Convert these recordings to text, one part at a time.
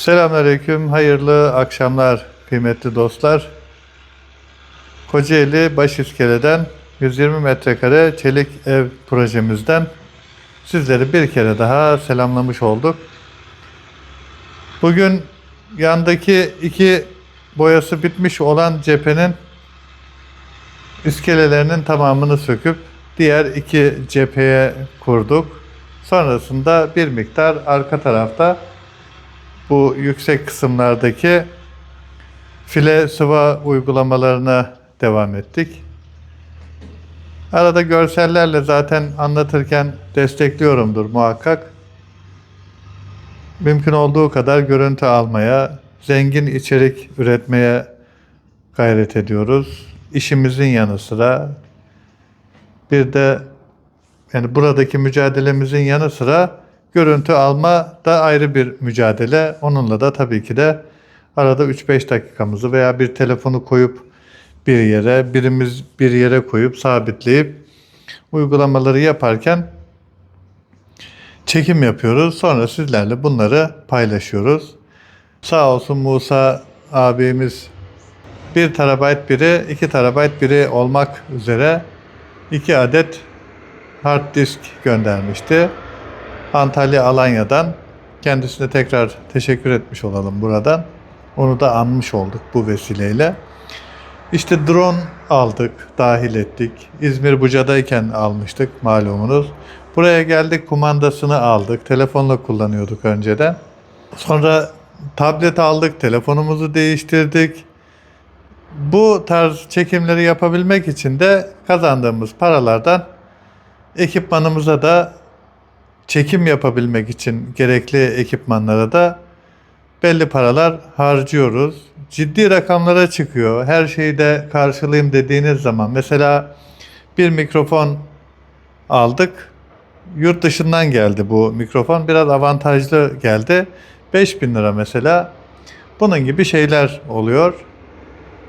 Selamünaleyküm, hayırlı akşamlar kıymetli dostlar. Kocaeli Başiskele'den 120 metrekare çelik ev projemizden sizleri bir kere daha selamlamış olduk. Bugün yandaki iki boyası bitmiş olan cephenin iskelelerinin tamamını söküp diğer iki cepheye kurduk. Sonrasında bir miktar arka tarafta bu yüksek kısımlardaki file sıva uygulamalarına devam ettik. Arada görsellerle zaten anlatırken destekliyorumdur muhakkak. Mümkün olduğu kadar görüntü almaya, zengin içerik üretmeye gayret ediyoruz. İşimizin yanı sıra bir de yani buradaki mücadelemizin yanı sıra görüntü alma da ayrı bir mücadele. Onunla da tabii ki de arada 3-5 dakikamızı veya bir telefonu koyup bir yere, birimiz bir yere koyup sabitleyip uygulamaları yaparken çekim yapıyoruz. Sonra sizlerle bunları paylaşıyoruz. Sağ olsun Musa abimiz 1 terabayt biri, 2 terabayt biri olmak üzere 2 adet hard disk göndermişti. Antalya Alanya'dan kendisine tekrar teşekkür etmiş olalım buradan. Onu da anmış olduk bu vesileyle. İşte drone aldık, dahil ettik. İzmir Buca'dayken almıştık malumunuz. Buraya geldik kumandasını aldık. Telefonla kullanıyorduk önceden. Sonra tablet aldık, telefonumuzu değiştirdik. Bu tarz çekimleri yapabilmek için de kazandığımız paralardan ekipmanımıza da çekim yapabilmek için gerekli ekipmanlara da belli paralar harcıyoruz. Ciddi rakamlara çıkıyor. Her şeyi de karşılayayım dediğiniz zaman mesela bir mikrofon aldık. Yurt dışından geldi bu mikrofon. Biraz avantajlı geldi. 5000 lira mesela. Bunun gibi şeyler oluyor.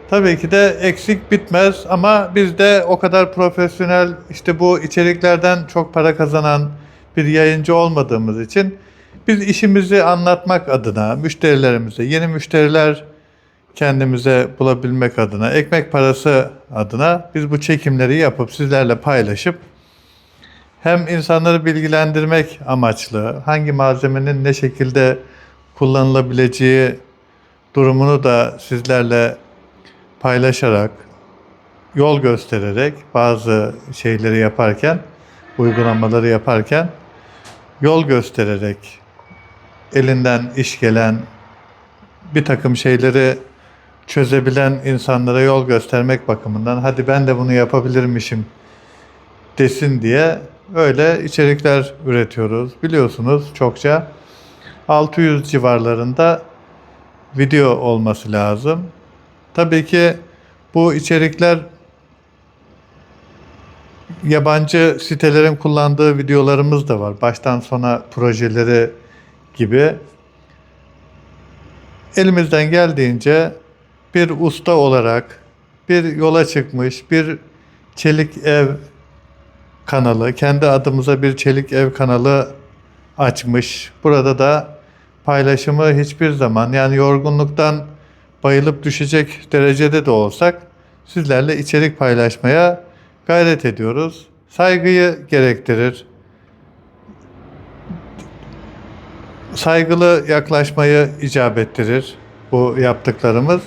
Tabii ki de eksik bitmez ama biz de o kadar profesyonel işte bu içeriklerden çok para kazanan bir yayıncı olmadığımız için biz işimizi anlatmak adına müşterilerimize, yeni müşteriler kendimize bulabilmek adına, ekmek parası adına biz bu çekimleri yapıp sizlerle paylaşıp hem insanları bilgilendirmek amaçlı hangi malzemenin ne şekilde kullanılabileceği durumunu da sizlerle paylaşarak, yol göstererek bazı şeyleri yaparken, uygulamaları yaparken yol göstererek elinden iş gelen bir takım şeyleri çözebilen insanlara yol göstermek bakımından hadi ben de bunu yapabilirmişim desin diye öyle içerikler üretiyoruz. Biliyorsunuz çokça 600 civarlarında video olması lazım. Tabii ki bu içerikler yabancı sitelerin kullandığı videolarımız da var. Baştan sona projeleri gibi. Elimizden geldiğince bir usta olarak bir yola çıkmış bir çelik ev kanalı, kendi adımıza bir çelik ev kanalı açmış. Burada da paylaşımı hiçbir zaman yani yorgunluktan bayılıp düşecek derecede de olsak sizlerle içerik paylaşmaya gayret ediyoruz. Saygıyı gerektirir. Saygılı yaklaşmayı icap ettirir bu yaptıklarımız.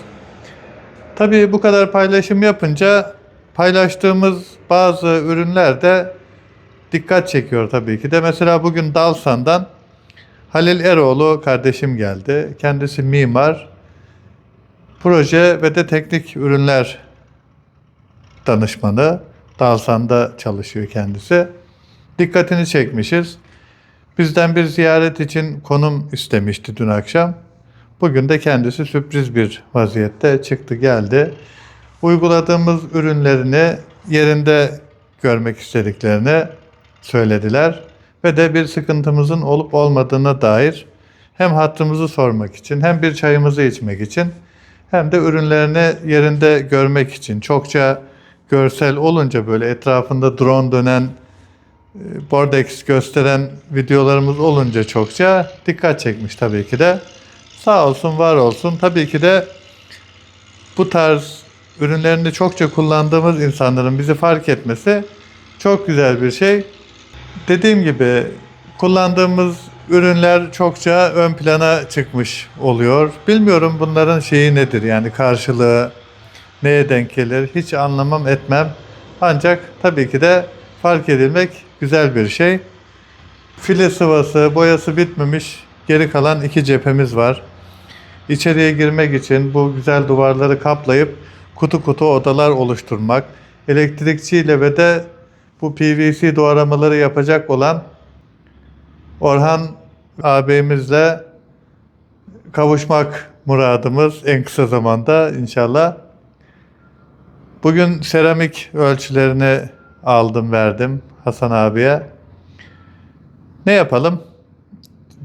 Tabii bu kadar paylaşım yapınca paylaştığımız bazı ürünler de dikkat çekiyor tabii ki de. Mesela bugün Dalsan'dan Halil Eroğlu kardeşim geldi. Kendisi mimar, proje ve de teknik ürünler danışmanı. Dalsan'da çalışıyor kendisi. Dikkatini çekmişiz. Bizden bir ziyaret için konum istemişti dün akşam. Bugün de kendisi sürpriz bir vaziyette çıktı geldi. Uyguladığımız ürünlerini yerinde görmek istediklerini söylediler ve de bir sıkıntımızın olup olmadığına dair hem hattımızı sormak için hem bir çayımızı içmek için hem de ürünlerini yerinde görmek için çokça görsel olunca böyle etrafında drone dönen e, Bordex gösteren videolarımız olunca çokça dikkat çekmiş tabii ki de. Sağ olsun, var olsun. Tabii ki de bu tarz ürünlerini çokça kullandığımız insanların bizi fark etmesi çok güzel bir şey. Dediğim gibi kullandığımız ürünler çokça ön plana çıkmış oluyor. Bilmiyorum bunların şeyi nedir yani karşılığı neye denk gelir hiç anlamam etmem. Ancak tabii ki de fark edilmek güzel bir şey. File sıvası, boyası bitmemiş geri kalan iki cephemiz var. İçeriye girmek için bu güzel duvarları kaplayıp kutu kutu odalar oluşturmak, elektrikçiyle ve de bu PVC doğramaları yapacak olan Orhan ağabeyimizle kavuşmak muradımız en kısa zamanda inşallah. Bugün seramik ölçülerini aldım verdim Hasan abiye. Ne yapalım?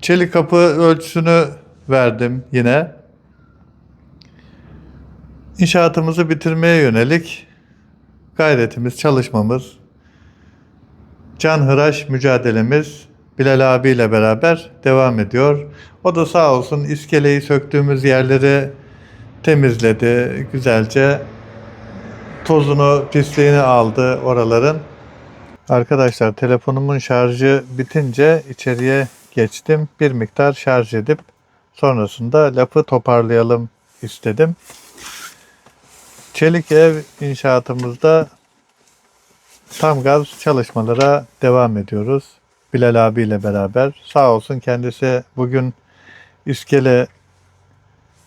Çelik kapı ölçüsünü verdim yine. İnşaatımızı bitirmeye yönelik gayretimiz, çalışmamız, can hıraş mücadelemiz Bilal abiyle beraber devam ediyor. O da sağ olsun iskeleyi söktüğümüz yerleri temizledi güzelce. Tozunu, pisliğini aldı oraların. Arkadaşlar telefonumun şarjı bitince içeriye geçtim. Bir miktar şarj edip sonrasında lafı toparlayalım istedim. Çelik ev inşaatımızda tam gaz çalışmalara devam ediyoruz. Bilal abiyle beraber. Sağ olsun kendisi bugün iskele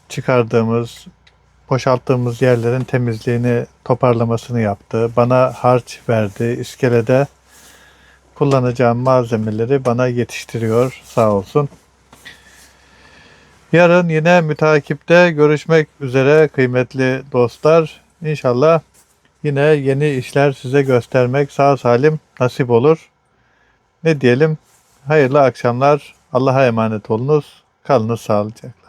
çıkardığımız, boşalttığımız yerlerin temizliğini, toparlamasını yaptı. Bana harç verdi. İskelede kullanacağım malzemeleri bana yetiştiriyor. Sağ olsun. Yarın yine mütakipte görüşmek üzere kıymetli dostlar. İnşallah yine yeni işler size göstermek sağ salim nasip olur. Ne diyelim? Hayırlı akşamlar. Allah'a emanet olunuz. Kalınız sağlıcakla.